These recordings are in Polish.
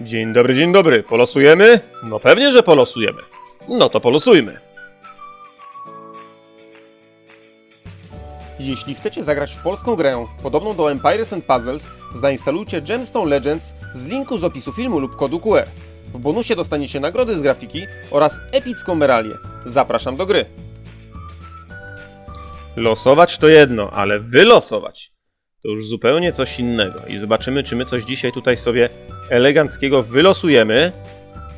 Dzień dobry, dzień dobry. Polosujemy? No pewnie, że polosujemy. No to polosujmy. Jeśli chcecie zagrać w polską grę podobną do Empires and Puzzles, zainstalujcie Gemstone Legends z linku z opisu filmu lub kodu QR. W bonusie dostaniecie nagrody z grafiki oraz epicką meralię. Zapraszam do gry. Losować to jedno, ale wylosować to już zupełnie coś innego. I zobaczymy, czy my coś dzisiaj tutaj sobie eleganckiego wylosujemy,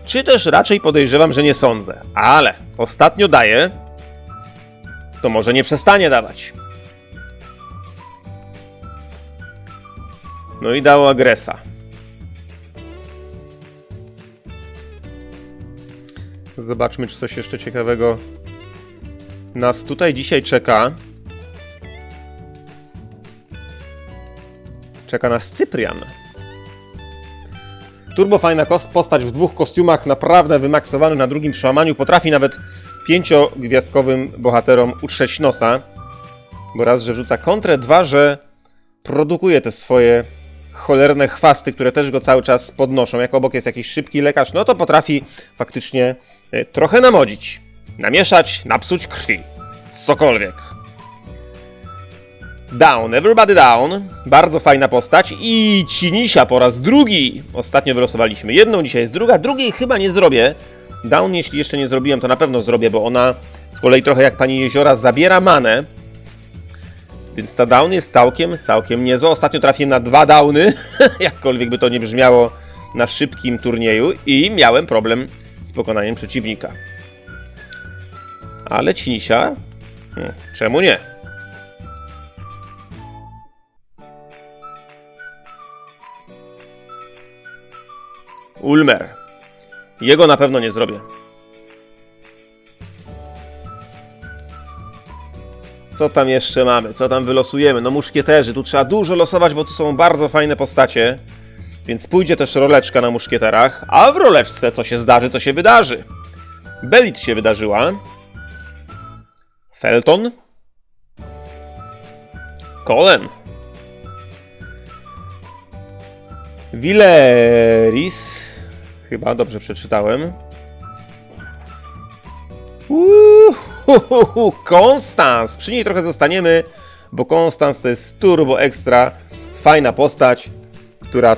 czy też raczej podejrzewam, że nie sądzę. Ale ostatnio daje, to może nie przestanie dawać. No i dało agresa. Zobaczmy, czy coś jeszcze ciekawego nas tutaj dzisiaj czeka. Czeka nas Cyprian. Turbo fajna postać w dwóch kostiumach, naprawdę wymaksowany na drugim przełamaniu. Potrafi nawet pięciogwiazdkowym bohaterom utrzeć nosa. Bo raz, że wrzuca kontrę, dwa, że produkuje te swoje cholerne chwasty, które też go cały czas podnoszą. Jak obok jest jakiś szybki lekarz, no to potrafi faktycznie e, trochę namodzić, namieszać, napsuć krwi. Cokolwiek. Down, Everybody Down. Bardzo fajna postać. I Cinisia po raz drugi. Ostatnio wylosowaliśmy jedną, dzisiaj jest druga. Drugiej chyba nie zrobię. Down, jeśli jeszcze nie zrobiłem, to na pewno zrobię, bo ona z kolei trochę jak pani Jeziora zabiera manę. Więc ta down jest całkiem, całkiem niezła. Ostatnio trafiłem na dwa downy, jakkolwiek by to nie brzmiało na szybkim turnieju i miałem problem z pokonaniem przeciwnika. Ale Cinisia? Hmm, czemu nie? Ulmer. Jego na pewno nie zrobię. Co tam jeszcze mamy? Co tam wylosujemy? No muszkieterzy, tu trzeba dużo losować, bo tu są bardzo fajne postacie. Więc pójdzie też roleczka na muszkieterach. A w roleczce co się zdarzy, co się wydarzy? Belit się wydarzyła. Felton. Colen. Villeris. Chyba dobrze przeczytałem. Uuu, Konstans! Przy niej trochę zostaniemy, bo Konstans to jest turbo ekstra fajna postać, która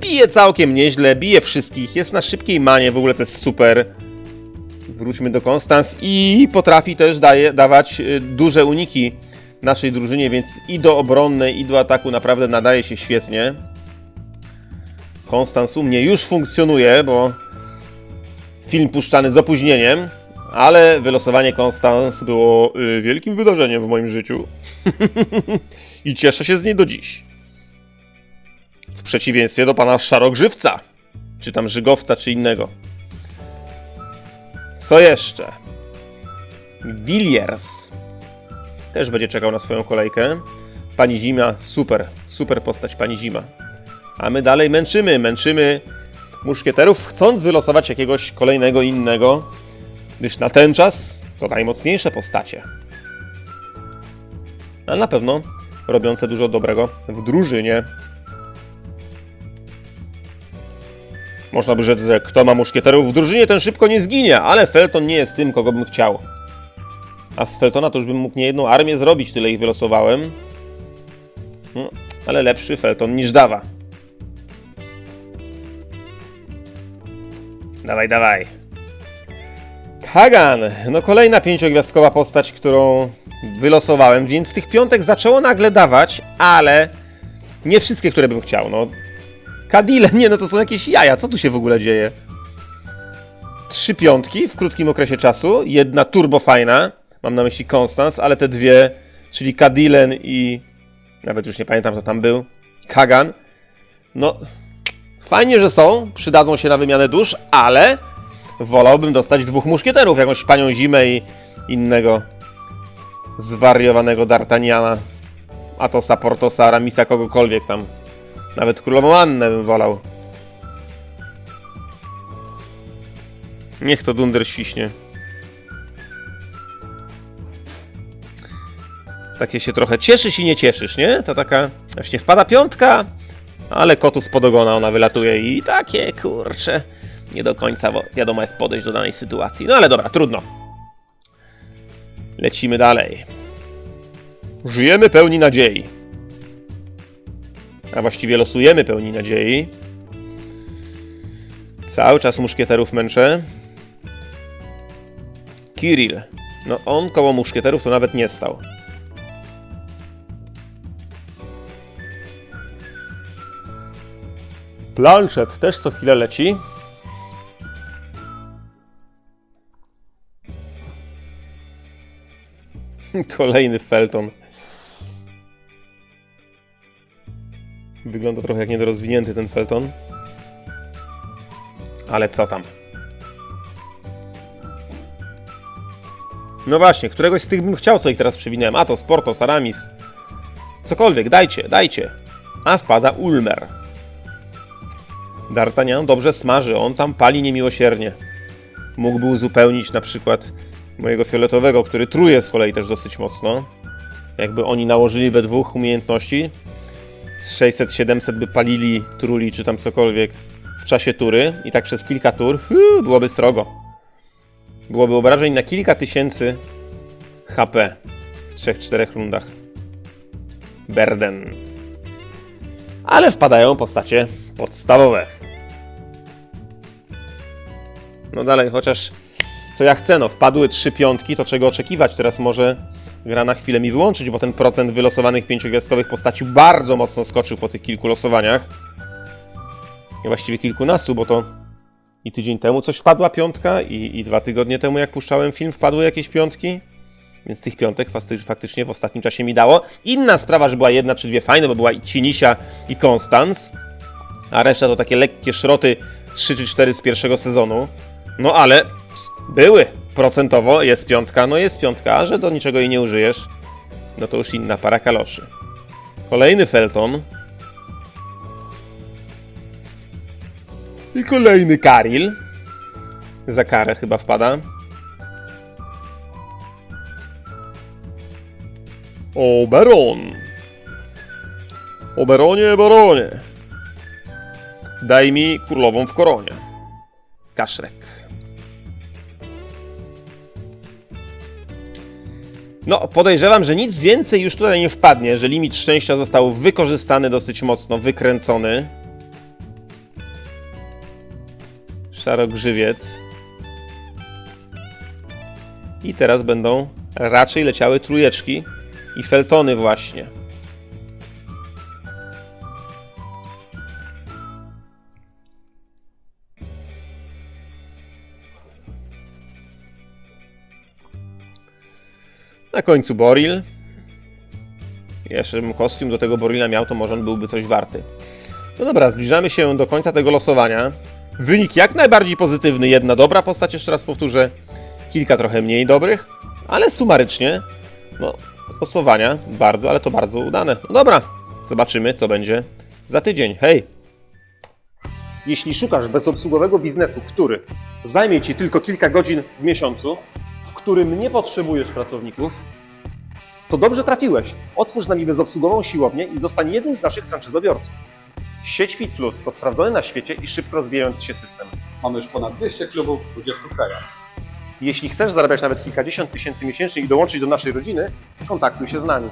bije całkiem nieźle, bije wszystkich, jest na szybkiej manie, w ogóle to jest super. Wróćmy do Konstans i potrafi też daje, dawać y, duże uniki naszej drużynie, więc i do obronnej, i do ataku naprawdę nadaje się świetnie. Konstans u mnie już funkcjonuje, bo film puszczany z opóźnieniem, ale wylosowanie Konstans było y, wielkim wydarzeniem w moim życiu. I cieszę się z niej do dziś. W przeciwieństwie do pana Szarogrzywca, czy tam Żygowca, czy innego. Co jeszcze? Villiers też będzie czekał na swoją kolejkę. Pani Zima, super, super postać Pani Zima. A my dalej męczymy, męczymy muszkieterów, chcąc wylosować jakiegoś kolejnego innego, gdyż na ten czas to najmocniejsze postacie. Ale na pewno robiące dużo dobrego w drużynie. Można by rzec, że kto ma muszkieterów w drużynie, ten szybko nie zginie, ale Felton nie jest tym, kogo bym chciał. A z Feltona to już bym mógł nie jedną armię zrobić, tyle ich wylosowałem. No, ale lepszy Felton niż Dawa. Dawaj, dawaj. Kagan! No kolejna pięciogwiazdkowa postać, którą wylosowałem, więc tych piątek zaczęło nagle dawać, ale nie wszystkie, które bym chciał, no. Kadile, nie no to są jakieś jaja, co tu się w ogóle dzieje? Trzy piątki w krótkim okresie czasu, jedna turbo fajna, mam na myśli Constance, ale te dwie, czyli Kadilen i... nawet już nie pamiętam kto tam był, Kagan, no fajnie, że są, przydadzą się na wymianę dusz, ale wolałbym dostać dwóch muszkieterów, jakąś panią Zimę i innego zwariowanego D'Artagnana, Atosa, Portosa, Aramisa, kogokolwiek tam. Nawet królową Annę bym wolał. Niech to Dunder świśnie. Takie się trochę cieszysz i nie cieszysz, nie? To taka właśnie wpada piątka, Ale kotu z podogona ona wylatuje i takie, kurcze, nie do końca wiadomo jak podejść do danej sytuacji. No ale dobra, trudno. Lecimy dalej. Żyjemy pełni nadziei. A właściwie losujemy pełni nadziei. Cały czas muszkieterów męczę. Kirill. No on koło muszkieterów to nawet nie stał. Planchet też co chwilę leci. Kolejny Felton. Wygląda trochę jak niedorozwinięty ten Felton. Ale co tam? No właśnie, któregoś z tych bym chciał, co ich teraz przewinąłem. Atos, Portos, Aramis. Cokolwiek, dajcie, dajcie. A wpada Ulmer. D'Artagnan dobrze smaży, on tam pali niemiłosiernie. Mógłby uzupełnić na przykład mojego fioletowego, który truje z kolei też dosyć mocno. Jakby oni nałożyli we dwóch umiejętności, z 600-700 by palili, truli czy tam cokolwiek w czasie tury i tak przez kilka tur huu, byłoby srogo. Byłoby obrażeń na kilka tysięcy HP w 3-4 rundach. Berden. Ale wpadają postacie podstawowe. No dalej, chociaż co ja chcę, no wpadły trzy piątki, to czego oczekiwać? Teraz może gra na chwilę mi wyłączyć, bo ten procent wylosowanych pięciogwiazdkowych postaci bardzo mocno skoczył po tych kilku losowaniach. Właściwie kilkunastu, bo to i tydzień temu coś wpadła piątka i, i dwa tygodnie temu jak puszczałem film wpadły jakieś piątki. Więc tych piątek faktycznie w ostatnim czasie mi dało. Inna sprawa, że była jedna czy dwie fajne, bo była i Cinisia i Konstans. A reszta to takie lekkie szroty 3 czy 4 z pierwszego sezonu. No ale były. Procentowo jest piątka, no jest piątka, a że do niczego jej nie użyjesz, no to już inna para kaloszy. Kolejny Felton. I kolejny Karil. Za karę chyba wpada. O, Baron. O, Baronie, Baronie. Daj mi królową w koronie. Kaszrek. No, podejrzewam, że nic więcej już tutaj nie wpadnie, że limit szczęścia został wykorzystany dosyć mocno, wykręcony. Szarogrzywiec. I teraz będą raczej leciały trójeczki i feltony właśnie. Na końcu Boril. Jeszcze bym kostium do tego Borila miał, to może on byłby coś warty. No dobra, zbliżamy się do końca tego losowania. Wynik jak najbardziej pozytywny. Jedna dobra postać, jeszcze raz powtórzę. Kilka trochę mniej dobrych, ale sumarycznie, no, losowania bardzo, ale to bardzo udane. No dobra, zobaczymy, co będzie za tydzień. Hej! Jeśli szukasz bezobsługowego biznesu, który zajmie Ci tylko kilka godzin w miesiącu, w którym nie potrzebujesz pracowników, to dobrze trafiłeś. Otwórz z nami bezobsługową siłownię i zostań jednym z naszych franczyzobiorców. Sieć Fit Plus to sprawdzony na świecie i szybko rozwijający się system. Mamy już ponad 200 klubów w 20 krajach. Jeśli chcesz zarabiać nawet kilkadziesiąt tysięcy miesięcznie i dołączyć do naszej rodziny, skontaktuj się z nami.